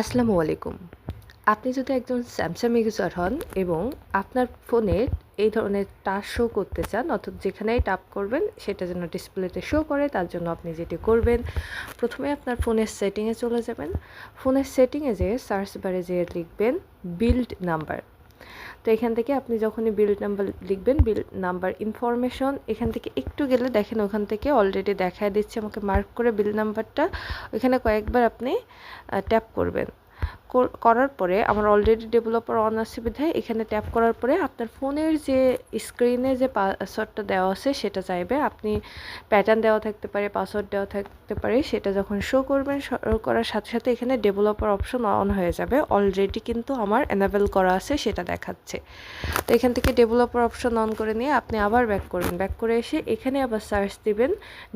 আসসালামু আলাইকুম। আপনি যদি একজন স্যামসাং ইউজার হন এবং আপনার ফোনে এই ধরনের টাচ শো করতে চান, অর্থাৎ যেখানেই টাপ করবেন, সেটা যেন ডিসপ্লেতে শো করে, তার জন্য আপনি যেটি করবেন, প্রথমে আপনার ফোনের সেটিংয়ে চলে যাবেন। ফোনের সেটিংয়ে যেয়ে সার্চ বারে যেয়ে লিখবেন বিল্ড নাম্বার তো এখান থেকে আপনি যখনই বিল নাম্বার লিখবেন বিল নাম্বার ইনফরমেশন এখান থেকে একটু গেলে দেখেন ওখান থেকে অলরেডি দেখায় দিচ্ছে, আমাকে মার্ক করে বিল নাম্বারটা ওইখানে কয়েকবার আপনি ট্যাপ করবেন। কর- করার পরে আমার অলরেডি ডেভেলপার অন আছে বিধায় এখানে ট্যাপ করার পরে আপনার ফোনের যে স্ক্রিনে যে পাসওয়ার্ডটা দেওয়া আছে সেটা চাইবে। আপনি প্যাটার্ন দেওয়া থাকতে পারে পাসওয়ার্ড দেওয়া থাকতে পারে, সেটা যখন শো করবেন শো করার সাথে সাথে এখানে ডেভেলপার অপশন অন হয়ে যাবে। অলরেডি কিন্তু আমার এনাবেল করা আছে, সেটা দেখাচ্ছে। তো এখান থেকে ডেভেলপার অপশন অন করে নিয়ে আপনি আবার ব্যাক করবেন ব্যাক করে এসে এখানে আবার সার্চ দিবেন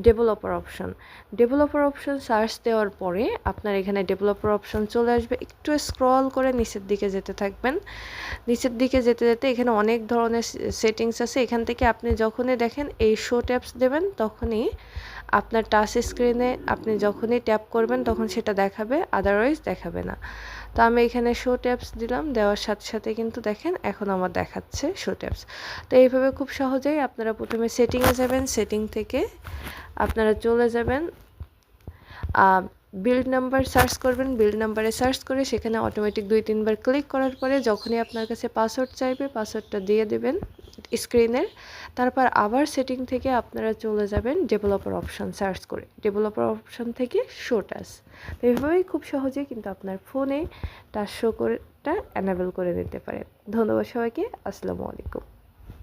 developer option developer option search দেওয়ার পরে আপনার এখানে ডেভেলপার অপশন চলে আসবে। একটু স্ক্রল করে নিচের দিকে যেতে থাকবেন। নিচের দিকে যেতে যেতে এখানে অনেক ধরনের সেটিংস আছে। এখান থেকে আপনি যখনই দেখেন এই শো ট্যাপস দেবেন, তখনই আপনার টাচ স্ক্রিনে আপনি যখনই ট্যাপ করবেন, তখন সেটা দেখাবে আদারওয়াইজ দেখাবে না। তো আমি এখানে শো ট্যাপস দিলাম, দেওয়ার সাথে সাথে কিন্তু দেখেন এখন আমার দেখাচ্ছে শো ট্যাপস তো এইভাবে খুব সহজেই আপনারা প্রথমে সেটিংয়ে যাবেন সেটিং থেকে আপনারা চলে যাবেন। বিল্ড নাম্বার সার্চ করবেন বিল্ড নাম্বারে সার্চ করে সেখানে অটোমেটিক দুই, তিনবার ক্লিক করার পরে যখনই আপনার কাছে পাসওয়ার্ড চাইবে পাসওয়ার্ডটা দিয়ে দেবেন স্ক্রিনের তারপর আবার সেটিং থেকে আপনারা চলে যাবেন ডেভেলপার অপশান সার্চ করে। ডেভেলপার অপশান থেকে শো টাচ তো এভাবেই খুব সহজে কিন্তু আপনার ফোনে টাচ শো করেটা অ্যানাবেল করে নিতে পারেন। ধন্যবাদ সবাইকে। আসসালামু আলাইকুম।